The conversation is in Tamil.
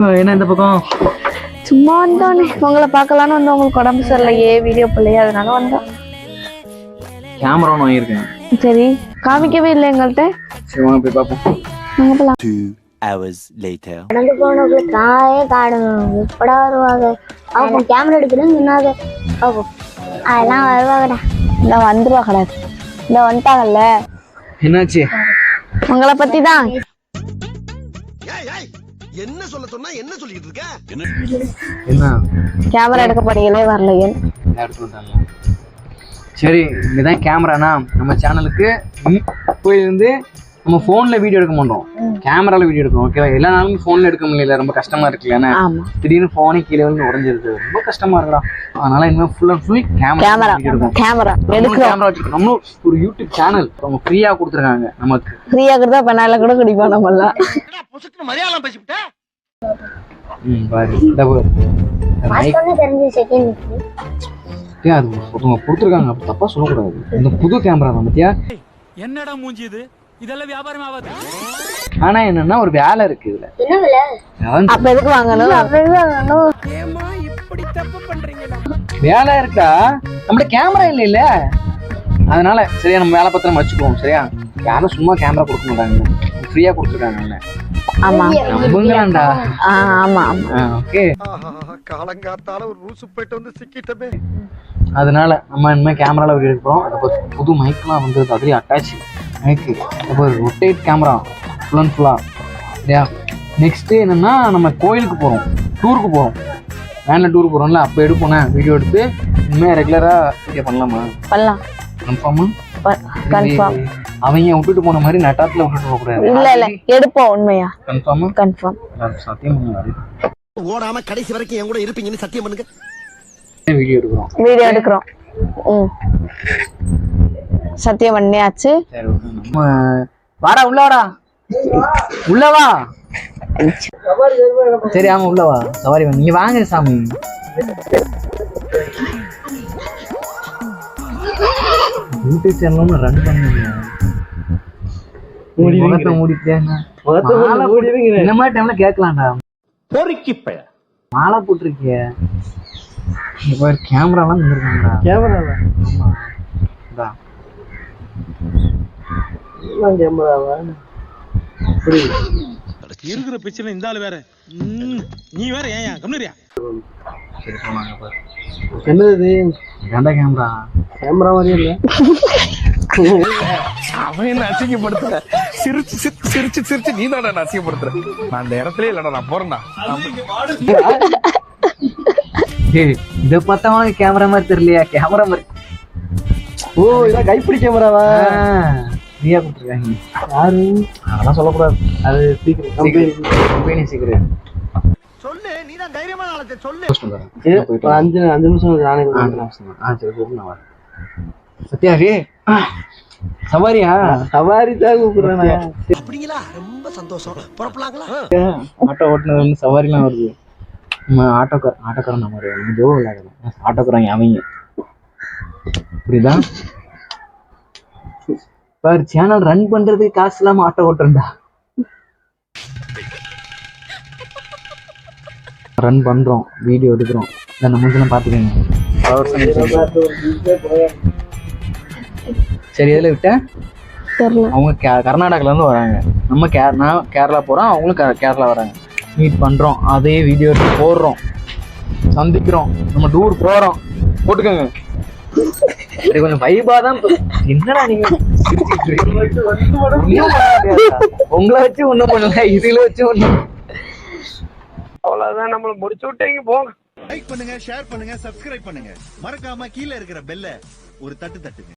என்ன இந்த பக்கம்? சும்மா வந்தோன்னே உங்களை பார்க்கலான்னு வந்தோம். உங்களுக்கு உடம்பு சரியில்லையே வீடியோ பிள்ளையே அதனால வந்தோம். கேமரா ஒன்று வாங்கியிருக்கேன். சரி. காமிக்கவே இல்லை எங்கள்கிட்ட. சரி வாங்க போய் பார்ப்போம். நாங்க போலாம். Two hours later. நடந்து போனவங்களுக்கு காயே காணுங்க. எப்படா வருவாங்க? அவங்க கேமரா எடுக்கிறேன்னு சொன்னாங்க. பார்ப்போம் அதெல்லாம் வருவாங்கடா. இந்த வந்துருவா கிடையாது இந்த வந்துட்டாங்கல்ல. என்னாச்சு? உங்களை பத்தி தான் என்ன சொல்ல சொன்னா என்ன சொல்லிட்டு இருக்க? என்ன? கேமரா எடுக்க போறீங்களே வரலையே சரி இதுதான் கேமரானா நம்ம சேனலுக்கு போயிருந்து நம்ம ஃபோன்ல வீடியோ எடுக்க மாட்டோம். கேமரால வீடியோ எடுக்கணும் ஓகேவா எல்லா நாளும் ஃபோன்ல எடுக்க முடியல ரொம்ப கஷ்டமா இருக்குல்ல திடீர்னு ஃபோனே கீழே வந்து உடஞ்சிருது ரொம்ப கஷ்டமா இருக்குடா. அதனால இனிமேல் ஃபுல் அண்ட் ஃபுல் கேமரா எடுக்கணும் கேமரா கேமரா வச்சிருக்கோம். நம்மளும் ஒரு யூடியூப் சேனல் அவங்க ஃப்ரீயா கொடுத்துருக்காங்க நமக்கு. ஃப்ரீயா இருந்தா பெண்ணால கூட குடிப்போம் நம்மளாம் மலையாளம் பேசிவிட்ட? ம் பாரு ஏன் அது ஒருத்தவங்க கொடுத்துருக்காங்க. அப்ப தப்பா சொல்லக்கூடாது. இந்த புது கேமரா தான் பத்தியா? என்னடா மூஞ்சி இது? இதெல்லாம் வியாபாரம் ஆகாது. ஆனா என்னன்னா ஒரு வேலை இருக்கு இதுல. அப்ப எதுக்கு வாங்கணும்? வேலை இருக்கா? நம்மள கேமரா இல்ல இல்ல. அதனால சரியா நம்ம வேலை பத்திரம் வச்சுக்குவோம் சரியா? யாரும் சும்மா கேமரா கொடுக்க மாட்டாங்க ஃப்ரீயா கொடுத்துருக்காங்க ஆமா. நம்புங்களாண்டா? ஆ, ஆமா ஆமா. ஓகே காலங்காத்தால ஒரு ரூசு போயிட்டு வந்து சிக்கிட்டமே. அதனால நம்ம இனிமேல் கேமரால வீடியோ எடுக்கிறோம். அது புது மைக்லாம் வந்து அதுலேயே அட்டாச் மைக்கு இப்போ ரொட்டேட் கேமரா ஃபுல் அண்ட் ஃபுல்லாக இல்லையா? நெக்ஸ்ட்டு என்னென்னா நம்ம கோயிலுக்கு போகிறோம் டூருக்கு போகிறோம் வேனில் டூர் போகிறோம்ல அப்போ எடுப்போனே வீடியோ எடுத்து இனிமேல் ரெகுலராக வீடியோ பண்ணலாமா? பண்ணலாம். கன்ஃபார்மா கன்ஃபார்ம் அவங்க விட்டுட்டு போன மாதிரி நட்டாத்தில் விட்டுட்டு போகக்கூடாது இல்ல இல்ல. எடுப்போம் உண்மையா? கன்ஃபார்மா கன்ஃபார்ம் சத்தியம் ஓடாம கடைசி வரைக்கும் என் கூட இருப்பீங்கன்னு சத்தியம் பண்ணுங்க. வீடியோ எடுக்கிறோம். வீடியோ எடுக்கிறோம். ம். சத்தியம் பண்ணியாச்சு. வாடா உள்ள வாடா. உள்ள வா. சரி ஆமா உள்ள வா. சவாரி வா நீங்க வாங்க சாமி. யூடியூப் சேனலும் ரன் பண்ணுங்க. முகத்தை மூடிட்டேன் இந்த மாதிரி டைம்ல கேட்கலாம்டா. பொறுக்கி பய மாலை போட்டிருக்கிய. இப்போ கேமராலாம் வந்துருக்காங்கடா கேமரா ஆமா. இருக்கிற பிரச்சனை இந்த ஆளு வேற. நீ வேற ஏன் கம்னரியா என்னது ஏன்டா கேமரா. கேமரா மாதிரியே இல்லை. அவன் என்ன அசிங்கப்படுத்துற? சிரிச்சு சிரிச்சு சிரிச்சு சிரிச்சு நீ தானே அசிங்கப்படுத்துற? நான் அந்த இடத்துல இல்லடா நான் போறேன்டா. ஏய் இத பார்த்தா உனக்கு கேமரா மாதிரி தெரியலையா? கேமரா மாதிரி. ஓ இதான் கைப்பிடி கேமராவா? நீயா கொடுத்துருக்காங்க. யாரு? அதெல்லாம் சொல்லக்கூடாது. அது சீக்கிரம் கம்பெனி சீக்கிரம் சொல்லு நீ தான் தைரியமான ஆளத்தை சொல்லு. அஞ்சு அஞ்சு நிமிஷம் நானே ஆ சரி கூப்பிடு நான் வரேன் சத்யா ரே சவாரியா? சவாரி தான் கூப்பிடுறேன் அப்படிங்களா? ரொம்ப சந்தோஷம். புறப்படலாங்களா ஆட்டோ ஓட்டுனது சவாரிலாம் வருது. நம்ம ஆட்டோக்கார ஆட்டோக்காரன் நம்ம ஜோ விளையாடலாம் ஆட்டோக்காரங்க அவங்க. புரியுதா? பாரு சேனல் ரன் பண்றதுக்கு காசு இல்லாம ஆட்டோ ஓட்டுறேன்டா. ரன் பண்றோம் வீடியோ எடுக்கிறோம். இந்த நம்மளுக்கெல்லாம் பாத்துக்கோங்க சரி எதுல விட்டேன் அவங்க கர்நாடகால இருந்து வராங்க. நம்ம கே நான் கேரளா போறோம் அவங்களும் கேரளா வராங்க. மீட் பண்றோம் அதே வீடியோ எடுத்து போடுறோம். சந்திக்கிறோம். நம்ம டூர் போறோம். போட்டுக்கோங்க. சரி கொஞ்சம் வைபா தான் என்னடா நீங்க. உங்களை வச்சு ஒண்ணும் பண்ணல இதுல வச்சு ஒண்ணும். அவ்வளவுதான் நம்மள முடிச்சு விட்டீங்க போங்க. லைக் பண்ணுங்க ஷேர் பண்ணுங்க சப்ஸ்கிரைப் பண்ணுங்க. மறக்காம கீழே இருக்கிற பெல்ல ஒரு தட்டு தட்டுங்க.